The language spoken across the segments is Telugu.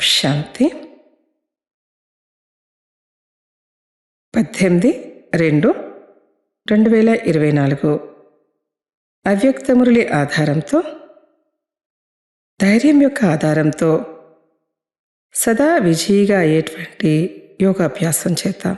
శాంతి. పద్దెనిమిది రెండు రెండు వేల ఇరవై నాలుగు. అవ్యక్త మురళి ఆధారంతో ధైర్యం యొక్క ఆధారంతో సదా విజయిగా అయ్యేటువంటి యోగాభ్యాసం చేద్దాం.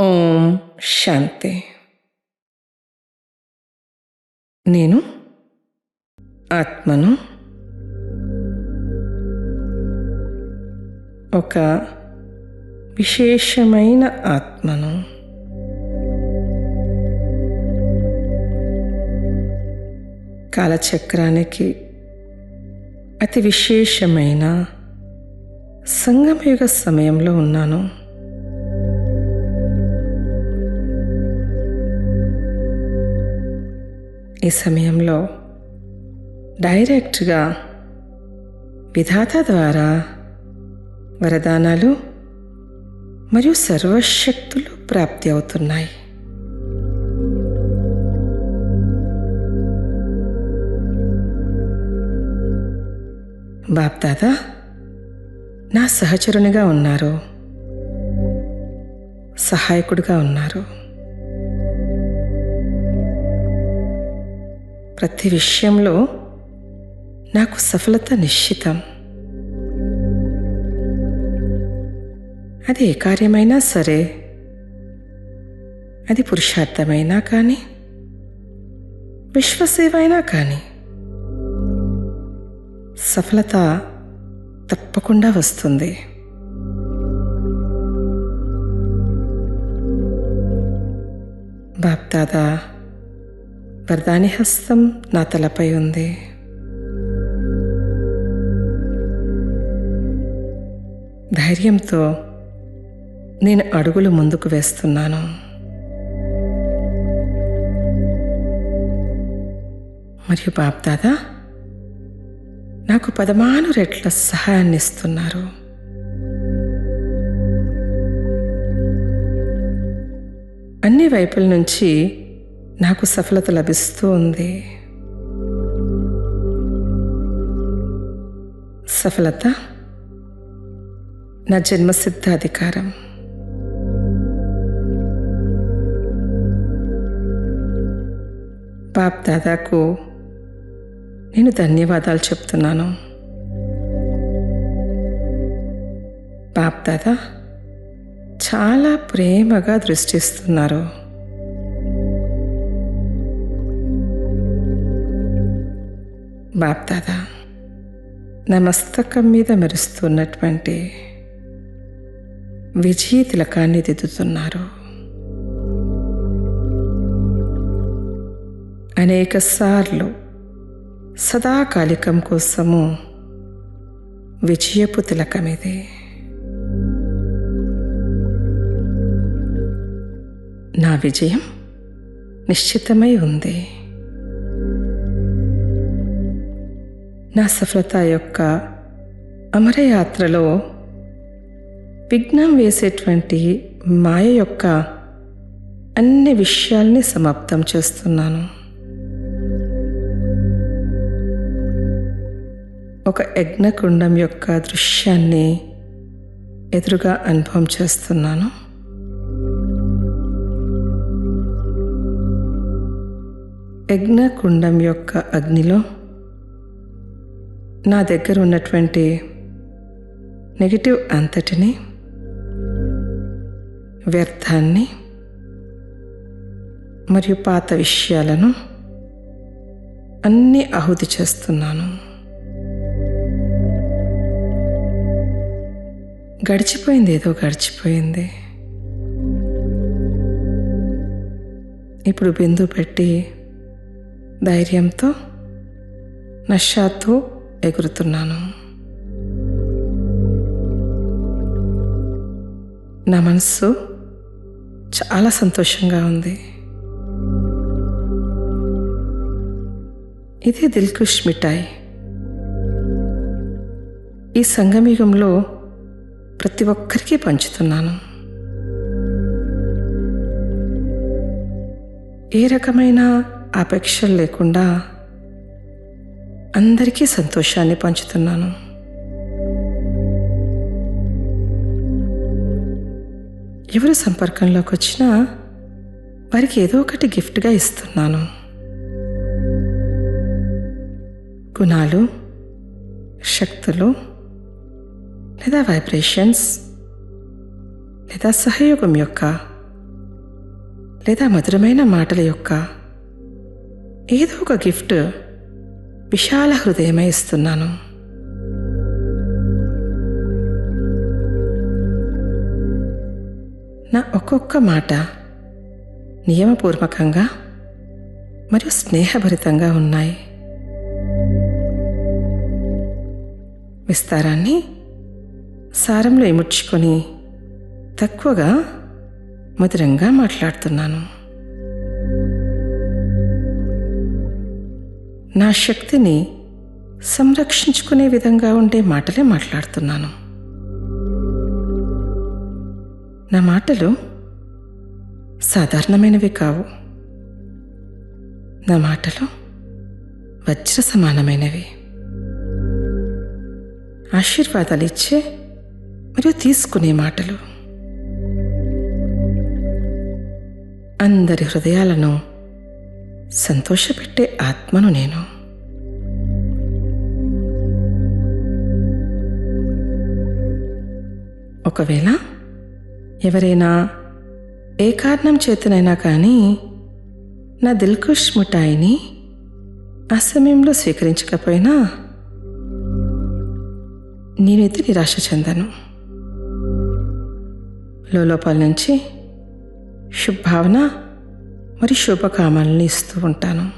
ఓం శాంతి. నేను ఆత్మను ఒక విశేషమైన ఆత్మను కాలచక్రానికి అతి విశేషమైన సంగమయుగ సమయంలో ఉన్నాను. ఈ సమయంలో డైరెక్ట్గా విధాత ద్వారా వరదానాలు మరియు సర్వశక్తులు ప్రాప్తి అవుతున్నాయి. బాప్దాదా నా సహచరునిగా ఉన్నారు. సహాయకుడిగా ఉన్నారు. ప్రతి విషయంలో నాకు సఫలత నిశ్చితం. అది ఏ కార్యమైనా సరే అది పురుషార్థమైనా కానీ విశ్వసేవ అయినా కానీ సఫలత తప్పకుండా వస్తుంది. బాప్దాదా వరదాని హస్తం నా తలపై ఉంది. ధైర్యంతో నేను అడుగులు ముందుకు వేస్తున్నాను. మరియు బాప్దాదా నాకు పదమాను రెట్ల సహాయాన్ని ఇస్తున్నారు అన్ని వైపుల నుంచి నాకు సఫలత లభిస్తూ ఉంది. సఫలత నా జన్మసిద్ధ అధికారం బాప్ దాదాకు నేను ధన్యవాదాలు చెప్తున్నాను. బాప్ దాదా చాలా ప్రేమగా దృష్టిస్తున్నారు. బాప్ దాదా నా మస్తకం మీద మెరుస్తున్నటువంటి విజయ తిలకాన్ని దిద్దుతున్నారు. అనేక సార్లు సదాకాలికం కోసము విజయపు తిలకం ఇది. నా విజయం నిశ్చితమై ఉంది. నా సఫలత యొక్క అమరయాత్రలో విఘ్నం వేసేటువంటి మాయ యొక్క అన్ని విషయాల్ని సమాప్తం చేస్తున్నాను. ఒక యజ్ఞకుండం యొక్క దృశ్యాన్ని ఎదురుగా అనుభవం చేస్తున్నాను. యజ్ఞకుండం యొక్క అగ్నిలో నా దగ్గర ఉన్నటువంటి నెగిటివ్ అంతటిని వ్యర్థాన్ని మరియు పాత విషయాలను అన్నీ ఆహుతి చేస్తున్నాను. గడిచిపోయింది ఏదో గడిచిపోయింది. ఇప్పుడు బిందు పెట్టి ధైర్యంతో నషాతో ఎగురుతున్నాను. నా మనసు చాలా సంతోషంగా ఉంది. ఇదే దిల్కుష్ మిఠాయి. ఈ సంగమయుగంలో ప్రతి ఒక్కరికి పంచుతున్నాను. ఏ రకమైన అపేక్షలు లేకుండా అందరికీ సంతోషాన్ని పంచుతున్నాను. ఎవరు సంపర్కంలోకి వచ్చినా వారికి ఏదో ఒకటి గిఫ్ట్గా ఇస్తున్నాను. గుణాలు శక్తులు లేదా వైబ్రేషన్స్ లేదా సహయోగం యొక్క లేదా మధురమైన మాటల యొక్క ఏదో ఒక గిఫ్ట్ విశాల హృదయమై ఇస్తున్నాను. నా ఒక్కొక్క మాట నియమపూర్వకంగా మరియు స్నేహభరితంగా ఉన్నాయి. విస్తారాన్ని సారంలో ఇముడ్చుకొని తక్కువగా మధురంగా మాట్లాడుతున్నాను. నా శక్తిని సంరక్షించుకునే విధంగా ఉండే మాటలే మాట్లాడుతున్నాను. నా మాటలు సాధారణమైనవి కావు. నా మాటలు వజ్ర సమానమైనవి ఆశీర్వాదాలు ఇచ్చే మరియు తీసుకునే మాటలు. అందరి హృదయాలను సంతోషపెట్టే ఆత్మను నేను. ఒకవేళ ఎవరైనా ఏ కారణం చేతనైనా కానీ నా దిల్కుష్ మిఠాయిని ఆ సమయంలో స్వీకరించకపోయినా నేనైతే నిరాశ చెందాను. లోపల నుంచి శుభావన మరి శుభకామాలను ఇస్తూ ఉంటాను.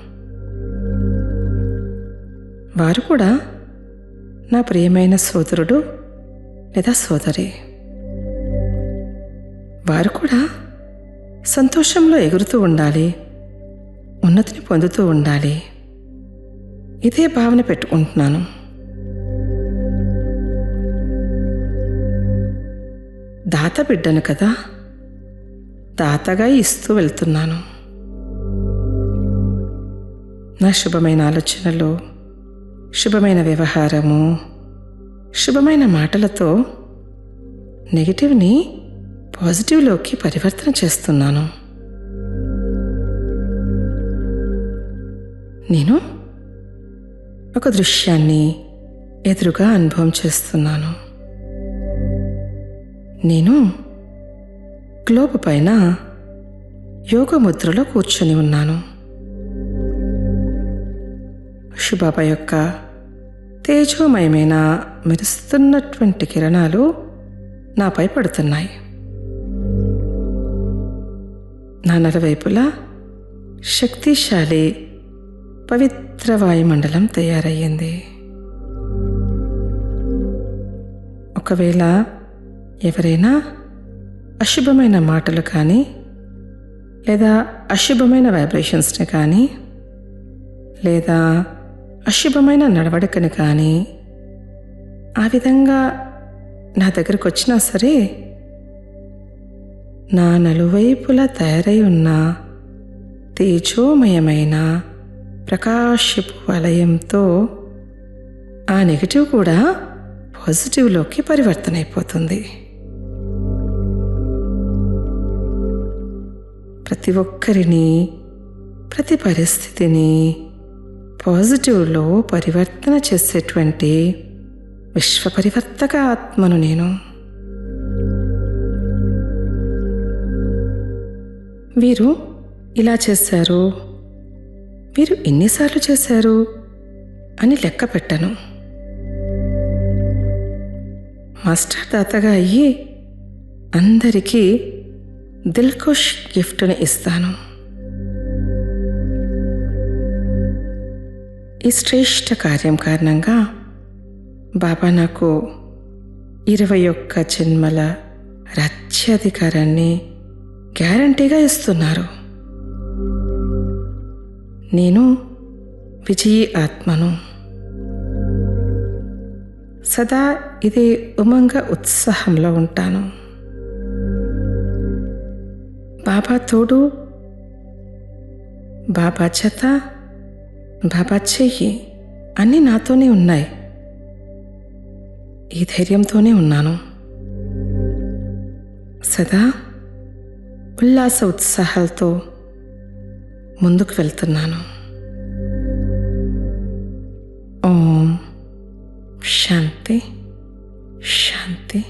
వారు కూడా నా ప్రియమైన సోదరుడు లేదా సోదరి. వారు కూడా సంతోషంలో ఎగురుతూ ఉండాలి ఉన్నతిని పొందుతూ ఉండాలి. ఇదే భావన పెట్టుకుంటున్నాను. దాత బిడ్డను కదా దాతగా ఇస్తూ వెళ్తున్నాను. నా శుభమైన ఆలోచనలు శుభమైన వ్యవహారము శుభమైన మాటలతో నెగిటివ్ని పాజిటివ్లోకి పరివర్తన చేస్తున్నాను. నేను ఒక దృశ్యాన్ని ఎదురుగా అనుభవం చేస్తున్నాను. నేను గ్లోబ్ పైన యోగ ముద్రలో కూర్చొని ఉన్నాను. శుభాబ యొక్క తేజోమయమైన మెరుస్తున్నటువంటి కిరణాలు నాపై పడుతున్నాయి. నా నలువైపులా శక్తిశాలి పవిత్ర వాయుమండలం తయారయ్యింది. ఒకవేళ ఎవరైనా అశుభమైన మాటలు కానీ లేదా అశుభమైన వైబ్రేషన్స్ని కానీ లేదా అశుభమైన నడవడికని కానీ ఆ విధంగా నా దగ్గరకు వచ్చినా సరే నా నలువైపులా తయారై ఉన్న తేజోమయమైన ప్రకాశపు వలయంతో ఆ నెగిటివ్ కూడా పాజిటివ్లోకి పరివర్తన అయిపోతుంది ప్రతి ఒక్కరిని ప్రతి పరిస్థితిని పాజిటివ్లో పరివర్తన చేసేటువంటి విశ్వ పరివర్తక ఆత్మను నేను. వీరు ఇలా చేశారు. వీరు ఎన్నిసార్లు చేశారు అని లెక్క పెట్టాను. మాస్టర్ తాతగా అయ్యి అందరికీ దిల్కుష్ గిఫ్ట్ని ఇస్తాను. ఈ శ్రేష్ఠ కార్యం కారణంగా బాబా నాకు ఇరవై ఒక్క జన్మల రాజ్యాధికారాన్ని గ్యారంటీగా ఇస్తున్నారు. నేను విజయీ ఆత్మను. సదా ఇదే ఉమంగ ఉత్సాహంలో ఉంటాను. బాబా తోడు బాబా చెత బాబా చెయ్యి అన్నీ నాతోనే ఉన్నాయి. ఈ ధైర్యంతోనే ఉన్నాను. సదా ఉల్లాస ఉత్సాహాలతో ముందుకు వెళ్తున్నాను. ఓం శాంతి శాంతి.